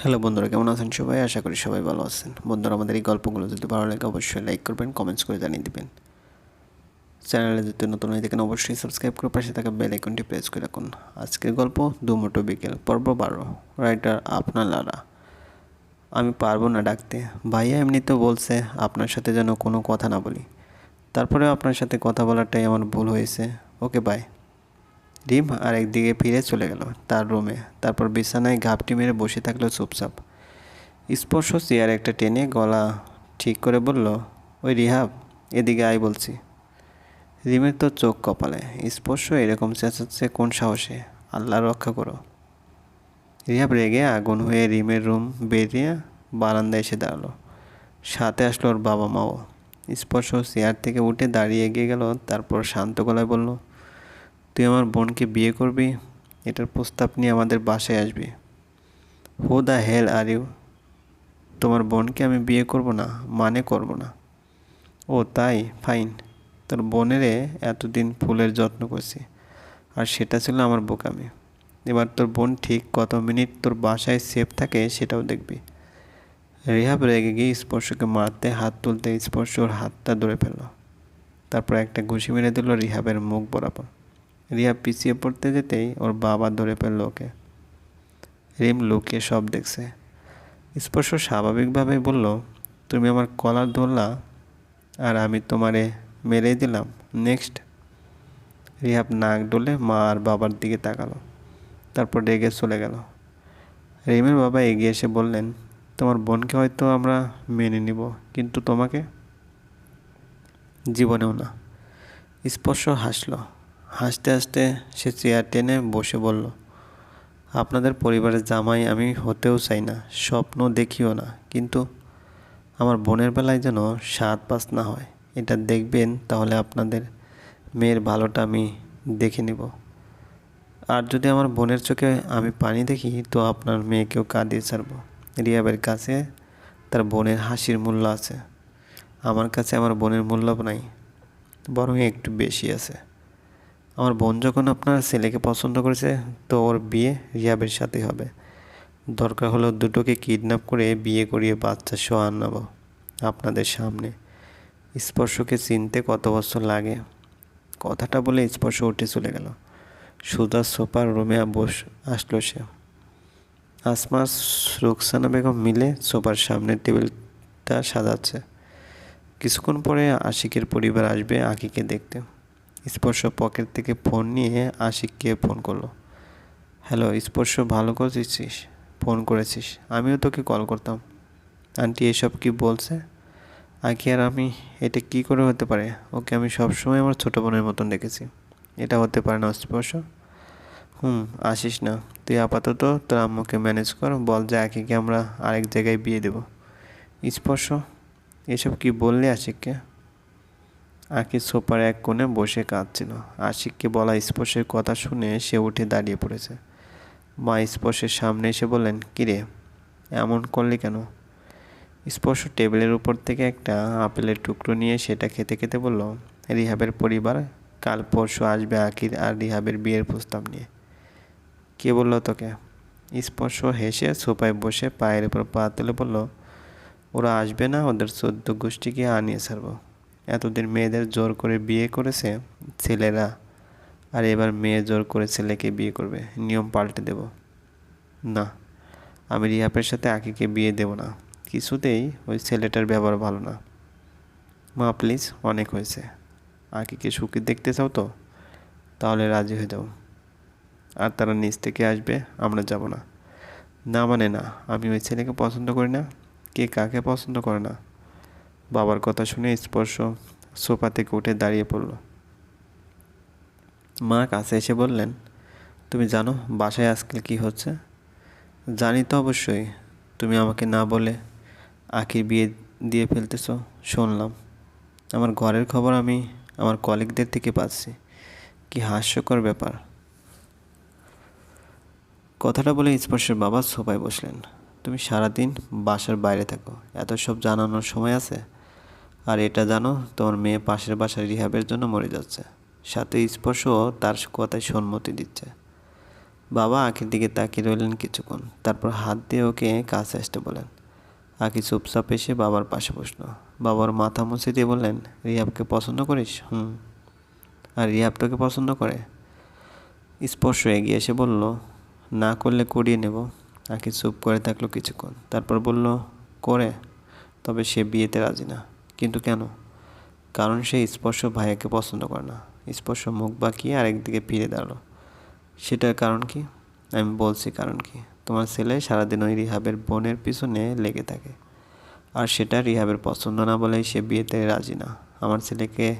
Hello বন্ধুরা, কেমন আছেন সবাই? আশা করি সবাই ভালো আছেন। বন্ধুরা, আমাদের এই গল্পগুলো যদি ভালো লাগে, অবশ্যই লাইক করবেন কমেন্টস করে জানিয়ে দিবেন। চ্যানেলে যদি নতুন হয়ে থাকেন, অবশ্যই সাবস্ক্রাইব করে পাশে থাকা বেল আইকনটি প্রেস করে রাখুন। আজকের গল্প দুমোটো বিকেল, পর্ব বারো। রাইটার আপনার লারা। আমি পারব না ডাকতে। ভাইয়া এমনিতেও বলছে, আপনার সাথে যেন কোনো কথা না বলি। তারপরেও আপনার সাথে কথা বলাটাই আমার ভুল হয়েছে। ওকে বাই ডিম আর একদিকে ফিরে চলে গেল তার রুমে। তারপর বিছানায় ঘাপটি মেরে বসে থাকল চুপচাপ। স্পর্শ চেয়ার একটা টেনে গলা ঠিক করে বলল, ওই রিহাব, এদিকে আয় বলছি। রিমের তো চোখ কপালে। স্পর্শ এরকম চেঁচাচ্ছে কোন সাহসে? আল্লাহ রক্ষা করো। রিহাব রেগে আগুন হয়ে রিমের রুম বেরিয়ে বারান্দায় এসে দাঁড়াল। সাথে আসলো ওর বাবা মাও স্পর্শ চেয়ার থেকে উঠে দাঁড়িয়ে এগিয়ে গেল, তারপর শান্ত গলায় বলল তুই আমার বোনকে বিয়ে করবি? এটার প্রস্তাব নিয়ে আমাদের বাসায় আসবি। Who the hell are you তোমার বোনকে আমি বিয়ে করব না মানে করব না। ও, তাই? ফাইন তোর বোনেরে এতদিন ফুলের যত্ন করছি। আর সেটা ছিল আমার বোকামি। এবার তোর বোন ঠিক কত মিনিট তোর বাসায় সেফ থাকে সেটাও দেখবি। রেহাব রেগে গিয়ে স্পর্শকে মারতে হাত তুলতে স্পর্শ ওর হাতটা ধরে ফেলল। তারপর একটা ঘুষি মেরে দিল রিহাবের মুখ বরাবর। রিয়া পিছিয়ে পড়তে যেতেই ওর বাবা ধরে ফেলল ওকে। রিম লুকিয়ে সব দেখছে। স্পর্শ স্বাভাবিকভাবে বলল, তুমি আমার কলার ধরলা আর আমি তোমারে মেরেই দিলাম। নেক্সট। রিহাব নাক ডলে মা আর বাবার দিকে তাকালো, তারপর রেগে চলে গেল। রিমের বাবা এগিয়ে এসে বললেন, তোমার বোনকে হয়তো আমরা মেনে নিব, কিন্তু তোমাকে? জীবনেও না। স্পর্শ হাসলো। হাসতে হাসতে সে চেয়ার টেনে বসে বলল, আপনাদের পরিবারের জামাই আমি হতেও চাই না, স্বপ্ন দেখিও না, কিন্তু আমার বোনের বেলায় যেন সাত পাস না হয়। এটা দেখবেন, তাহলে আপনাদের মেয়ের ভালোটা আমি দেখে নেব। আর যদি আমার বোনের চোখে আমি পানি দেখি, তো আপনার মেয়েকেও কাঁদিয়ে ছাড়ব। রিয়াবের কাছে তার বোনের হাসির মূল্য আছে। আমার কাছে আমার বোনের মূল্য নাই, বরং একটু বেশি আছে। আমার বোন যখন আপনার ছেলেকে পছন্দ করেছে, তো ওর বিয়ে রিয়াবের সাথে হবে। দরকার হলো দুটোকে কিডন্যাপ করে বিয়ে করিয়ে বাচ্চা সহ আনাব আপনাদের সামনে। স্পর্শকে চিনতে কত বছর লাগে। কথাটা বলে স্পর্শ উঠে চলে গেল। সুদা সোফার রুমে বস, আসলো সে। আসমা রুকসানা বেগম মিলে সোফার সামনে টেবিলটা সাজাচ্ছে। কিছুক্ষণ পরে আশিকের পরিবার আসবে আকিকে দেখতে। স্পর্শ পকেট থেকে ফোন নিয়ে আশিককে ফোন করল। হ্যালো স্পর্শ, ভালো করেছিস? ফোন করেছিস। আমিও তোকে কল করতাম। আন্টি এসব কি বলছে? আঁকি আর আমি, এটা কি করে হতে পারে? ওকে আমি সবসময় আমার ছোটো বোনের মতন দেখেছি। এটা হতে পারে না, স্পর্শ? হুম, আসিস না। তুই আপাতত তোর আম্মুকে ম্যানেজ কর। বল যে আঁকিকে আমরা আরেক জায়গায় বিয়ে দেব। স্পর্শ, এসব কি বললি আশিককে? আঁকি সোপার এক কোণে বসে কাঁদছিল। আশিককে বলা স্পর্শের কথা শুনে সে উঠে দাঁড়িয়ে পড়েছে। মা স্পর্শের সামনে এসে বললেন, কিরে, এমন করলি কেন? স্পর্শ টেবিলের উপর থেকে একটা আপেলের টুকরো নিয়ে সেটা খেতে খেতে বলল, রিহাবের পরিবার, কাল পরশু আসবে আকির আর রিহাবের বিয়ের প্রস্তাব নিয়ে। কে বলল তোকে? স্পর্শ হেসে সোফায় বসে পায়ের উপর পা তুলে বলল, ওরা আসবে না, ওদের চোদ্দ গোষ্ঠীকে আনিয়ে ছাড়বো। এতদিন মেয়েদের জোর করে বিয়ে করেছে ছেলেরা। আর এবার মেয়ে জোর করে ছেলেকে বিয়ে করবে। নিয়ম পাল্টে দেব। না, আমি রিহাপের সাথে আকিকে বিয়ে দেব না। কিছুতেই ওই ছেলেটার ব্যবহার ভালো না। মা, প্লিজ, অনেক হয়েছে। আকিকে সুখী দেখতে চাও তো? তাহলে রাজি হয়ে যাও। আর তারা নিচ থেকে আসবে, আমরা যাব না। না মানে না, আমি ওই ছেলেকে পছন্দ করি না। কে কাকে পছন্দ করে না? বাবার কথা শুনে স্পর্শ সোফা থেকে উঠে দাঁড়িয়ে পড়ল। মা কাছে এসে বললেন, তুমি জানো বাসায় আজকাল কি হচ্ছে? জানি তো অবশ্যই। তুমি আমাকে না বলে আখির বিয়ে দিয়ে ফেলতেছ, শুনলাম। আমার ঘরের খবর আমি আমার কলিগদের থেকে পাচ্ছি। কি হাস্যকর ব্যাপার। কথাটা বলে স্পর্শের বাবা সোফায় বসলেন। তুমি সারাদিন বাসার বাইরে থাকো। এত সব জানানোর সময় আছে? আর এটা জানো তোমার মেয়ে পাশের বাসার রিহাবের জন্য মরে যাচ্ছে। সাথে স্পর্শ তার কথায় সম্মতি দিচ্ছে। বাবা আখির দিকে তাকিয়ে রইলেন কিছুক্ষণ, তারপর হাত দিয়ে ওকে কাছে আসতে বলেন। আঁকি চুপচাপ এসে বাবার পাশে বসল। বাবার মাথা মুছে দিয়ে বললেন, রিহাবকে পছন্দ করিস? হুম। আর রিহাব তোকে পছন্দ করে? স্পর্শ এগিয়ে এসে বলল, না করলে করিয়ে নেব। আঁকি চুপ করে থাকল কিছুক্ষণ, তারপর বলল, করে। তবে সে বিয়েতে রাজি না। কিন্তু কেন? কারণ সে স্পর্শ ভাইয়াকে পছন্দ করে না। স্পর্শ মুখ বাঁকিয়ে আরেকদিকে ফিরে দাঁড়াল। সেটার কারণ কি? আমি বলছি কারণ কি? তোমার ছেলে সারাদিন ওই রিহাবের বোনের পিছনে লেগে থাকে। আর সেটা রিহাবের পছন্দ না বলেই সে বিয়েতে রাজি না। আমার ছেলেকে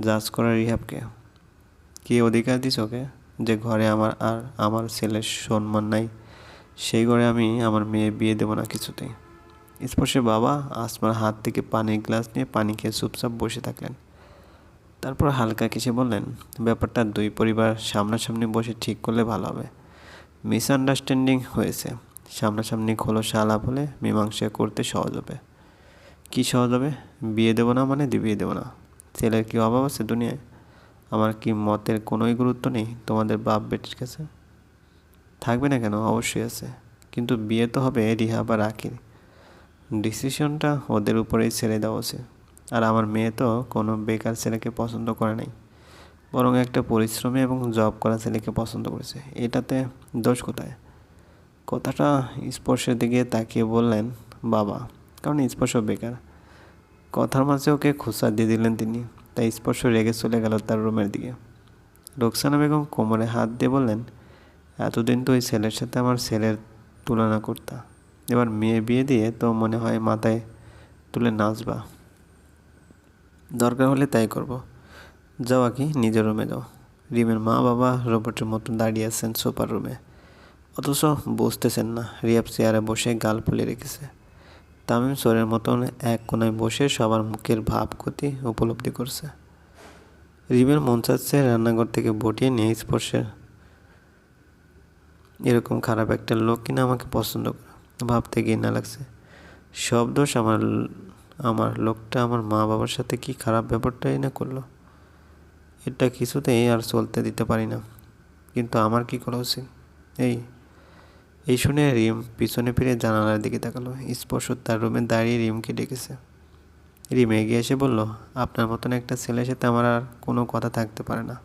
জাজ করা রিহাবকে। কি অধিকার দিস ওকে? যে ঘরে আমার আর আমার ছেলের সম্মান নাই, সেই ঘরে আমি আমার মেয়ে বিয়ে দেবো না কিছুতেই। স্পর্শে বাবা আসমার হাত থেকে পানির গ্লাস নিয়ে পানি খেয়ে চুপচাপ বসে থাকলেন। তারপর হালকা কিছু বললেন, ব্যাপারটা দুই পরিবার সামনাসামনি বসে ঠিক করলে ভালো হবে। মিসআন্ডারস্ট্যান্ডিং হয়েছে। সামনাসামনি খোলসা আলাপ হলে মীমাংসা করতে সহজ হবে। কী সহজ হবে? বিয়ে দেবো না মানে বিয়ে দেবো না। ছেলের কি অভাব আছে দুনিয়ায়? আমার কি মতের কোনোই গুরুত্ব নেই? তোমাদের বাপ বেটির কাছে? থাকবে না কেন? অবশ্যই আছে। কিন্তু বিয়ে তো হবে রিহা বা রাখির। ডিসিশনটা ওদের উপরেই ছেড়ে দেওয়া উচিত। আর আমার মেয়ে তো কোনো বেকার ছেলেকে পছন্দ করে নাই, বরং একটা পরিশ্রমী এবং জব করা ছেলেকে পছন্দ করেছে। এটাতে দোষ কোথায়? কথাটা স্পর্শের দিকে তাকিয়ে বললেন, বাবা, কারণ স্পর্শ বেকার। কথার মাঝে ওকে খোসা দিয়ে দিলেন তিনি, তাই স্পর্শ রেগে চলে গেল তার রুমের দিকে। রোকসানা বেগম কোমরে হাত দিয়ে বললেন, এতদিন তো ওই ছেলের সাথে আমার ছেলের তুলনা করতা। এবার মেয়ে বিয়ে দিয়ে তো মনে হয় মাথায় তুলে নাচবা। দরকার হলে তাই করব। যাও কি নিজের রুমে যাও। রিমের মা বাবা রোবটের মতো দাঁড়িয়ে আছেন সোফার রুমে অথচ বুঝতেছেন না। রিয়াব চেয়ারে বসে গাল ফুলে রেখেছে। তামিম সোরের মতন এক কোনায় বসে সবার মুখের ভাব ক্ষতি উপলব্ধি করছে। রিমের মন চাচ্ছে রান্নাঘর থেকে বটিয়ে নিয়ে স্পর্শের এরকম খারাপ একটা লোক কিনা আমাকে পছন্দ করে। ভাবতে ঘৃণা লাগছে। সব দোষ আমার আমার লোকটা আমার মা বাবার সাথে কি খারাপ ব্যাপারটাই না করল? এটা কিছুতেই আর চলতে দিতে পারি না। কিন্তু আমার কি করা উচিত? এই এই শুনে রিম পিছনে ফিরে জানালার দিকে তাকালো। স্পর্শ তার রুমে দাঁড়িয়ে রিমকে ডেকেছে। রিম এগিয়ে এসে বলল, আপনার মতন একটা ছেলের সাথে আমার আর কোনো কথা থাকতে পারে না।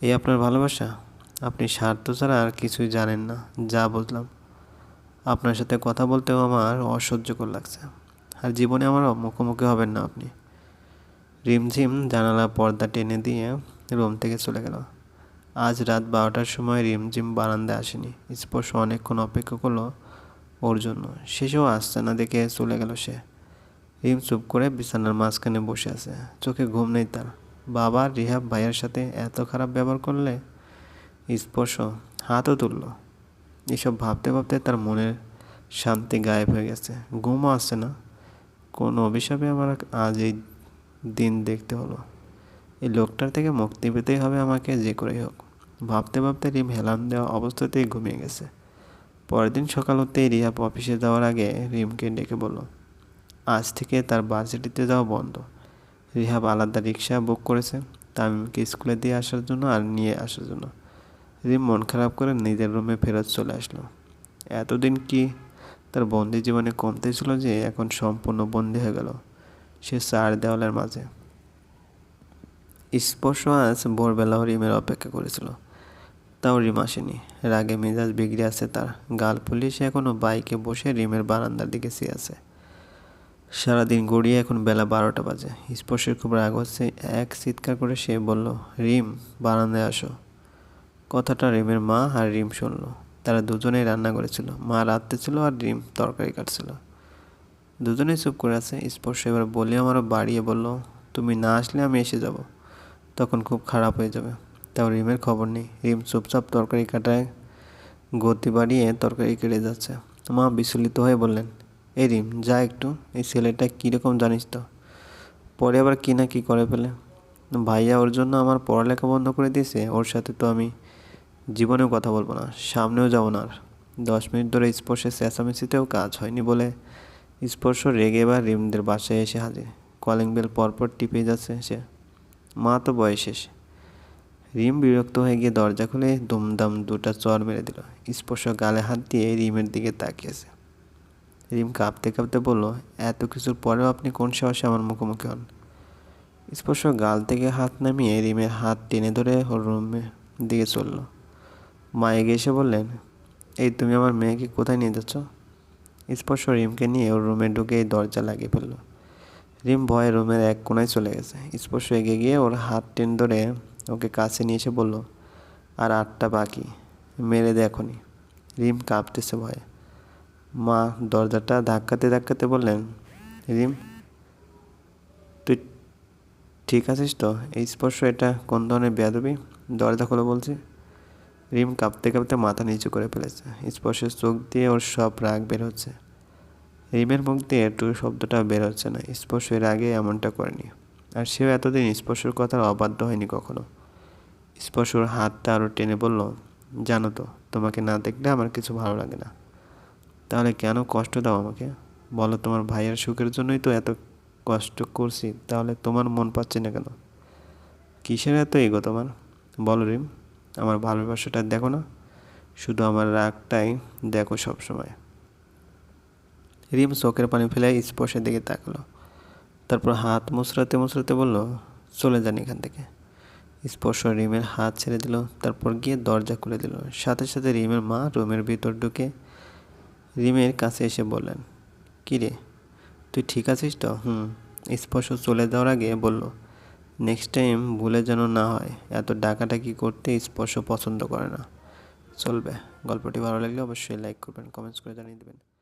এই আপনার ভালোবাসা? আপনি স্বার্থ ছাড়া আর কিছুই জানেন না। যা বুঝলাম। আপনার সাথে কথা বলতেও আমার অসহ্যকর লাগছে। আর জীবনে আমার মুখোমুখি হবেন না আপনি। রিমঝিম জানালা পর্দা টেনে দিয়ে রুম থেকে চলে গেল। আজ রাত বারোটার সময় রিমঝিম বারান্দায় আসেনি। স্পর্শ অনেকক্ষণ অপেক্ষা করল ওর জন্য। শেষেও আসছে না দেখে চলে গেল সে। রিম চুপ করে বিছানার মাঝখানে বসে আছে। চোখে ঘুম নেই তার। বাবা রিহাব ভাইয়ের সাথে এত খারাপ ব্যবহার করলে স্পর্শ হাতও তুলল। এসব ভাবতে ভাবতে তার মনের শান্তি গায়েব হয়ে গেছে। ঘুমও আসছে না। কোন অভিশাপে আমার আজ এই দিন দেখতে হলো। এই লোকটার থেকে মুক্তি পেতেই হবে আমাকে, যে করেই হোক। ভাবতে ভাবতে রিম হেলান দেওয়া অবস্থাতেই ঘুমিয়ে গেছে। পরের দিন সকাল হতেই রিহাব অফিসে যাওয়ার আগে রিমকে ডেকে বলল, আজ থেকে তার ভার্সিটিতে যাওয়া বন্ধ। রিহাব আলাদা রিক্সা বুক করেছে। তামিমকে স্কুলে দিয়ে আসার জন্য আর নিয়ে আসার জন্য। রিম মন খারাপ করে নিজের রুমে ফেরত চলে আসলো। এতদিন কি তার বন্দি জীবনে কমতে ছিল যে এখন সম্পূর্ণ বন্দি হয়ে গেল? সে চার দেওয়ালের মাঝে। স্পর্শ আজ ভোরবেলাও রিমের অপেক্ষা করেছিল। তাও রিম আসেনি। রাগে মেজাজ বিগড়ে আছে তার। গাল ফুলিয়ে সে এখনও বাইকে বসে রিমের বারান্দার দিকে সে আছে। সারাদিন গড়িয়ে এখন বেলা বারোটা বাজে। স্পর্শের খুব রাগ হচ্ছে। এক চিৎকার করে সে বলল, রিম, বারান্দায় আসো। কথাটা রিমের মা আর রিম শুনলো। তারা দুজনেই রান্না করেছিল। মা রাত্রে ছিল আর রিম তরকারি কাটছিল। দুজনেই চুপ করে আছে। স্পর্শ এবার বলে আমারও বাড়িয়ে বলল, তুমি না আসলে আমি এসে যাব। তখন খুব খারাপ হয়ে যাবে। তাও রিমের খবর নেই। রিম চুপচাপ তরকারি কাটায় গতি বাড়িয়ে তরকারি কেটে যাচ্ছে। মা বিচলিত হয়ে বললেন, এই রিম, যা একটু। এই ছেলেটা কীরকম জানিস তো? পরে আবার কী না কী করে ফেলে? ভাইয়া ওর জন্য আমার পড়ালেখা বন্ধ করে দিয়েছে। ওর সাথে তো আমি জীবনেও কথা বলব না, সামনেও যাব না আর। দশ মিনিট ধরে স্পর্শের চেঁচামেচিতেও কাজ হয়নি বলে স্পর্শ রেগে বা রিমদের বাসায় এসে হাজির। কলিং বেল পরপর টিপে যাচ্ছে সে। মা তো বয়স শেষ। রিম বিরক্ত হয়ে গিয়ে দরজা খুলে দুমদাম দুটা চর মেরে দিল। স্পর্শ গালে হাত দিয়ে রিমের দিকে তাকিয়েছে। রিম কাঁপতে কাঁপতে বলল, এত কিছুর পরেও আপনি কোন সাহসে আমার মুখোমুখি হন? স্পর্শ গাল থেকে হাত নামিয়ে রিমের হাত টেনে ধরে রুমের দিকে চলল। মা এগিয়ে এসে বললেন, এই তুমি আমার মেয়েকে কোথায় নিয়ে যাচ্ছ? স্পর্শ রিমকে নিয়ে ওর রুমে ঢুকে এই দরজা লাগিয়ে ফেলল। রিম ভয়ে রুমের এক কোনায় চলে গেছে। স্পর্শ এগিয়ে গিয়ে ওর হাত টেন ধরে ওকে কাছে নিয়ে এসে বলল, আর আটটা বাকি, মেরে দেখনি রিম কাঁপতেছে ভয়ে। মা দরজাটা ধাক্কাতে ধাক্কাতে বললেন, রিম, তুই ঠিক আছিস তো? এই স্পর্শ, এটা কোন ধরনের বেয়াদবি? দরজা খোলো বলছি। রিম কাঁপতে কাঁপতে মাথা নিচু করে ফেলেছে। স্পর্শের চোখ দিয়ে ওর সব রাগ বের হচ্ছে। রিমের মুখ দিয়ে একটু শব্দটা বের হচ্ছে না। স্পর্শ এর আগে এমনটা করেনি। আর সেও এতদিন স্পর্শর কথার অবাধ্য হয়নি কখনো। স্পর্শর হাতটা আরও টেনে বলল, জানো তো, তোমাকে না দেখলে আমার কিছু ভালো লাগে না। তাহলে কেন কষ্ট দাও আমাকে? বলো তোমার ভাইয়ের সুখের জন্যই তো এত কষ্ট করছি, তাহলে তোমার মন পাচ্ছে না কেন? কিসের এত এগো তোমার? বলো রিম। আমার ভালোবাসাটা দেখো না। শুধু আমার রাগটাই দেখো সবসময়। রিম চোখের পানি ফেলে স্পর্শের দিকে তাকালো। তারপর হাত মুচড়াতে মুচড়াতে বলল, চলে যান এখান থেকে। স্পর্শ রিমের হাত ছেড়ে দিল, তারপর গিয়ে দরজা খুলে দিল। সাথে সাথে রিমের মা রুমের ভিতর ঢুকে রিমের কাছে এসে বললেন, কী রে, তুই ঠিক আছিস তো? হুম, স্পর্শ চলে যাওয়ার আগে বলল নেক্সট টাইম ভুলে যেন না হয়। এত ডাকাডাকি করতে স্পর্শ পছন্দ করে না। চলবে। গল্পটি ভালো লাগলে অবশ্যই লাইক করবেন কমেন্টস করে জানিয়ে দেবেন।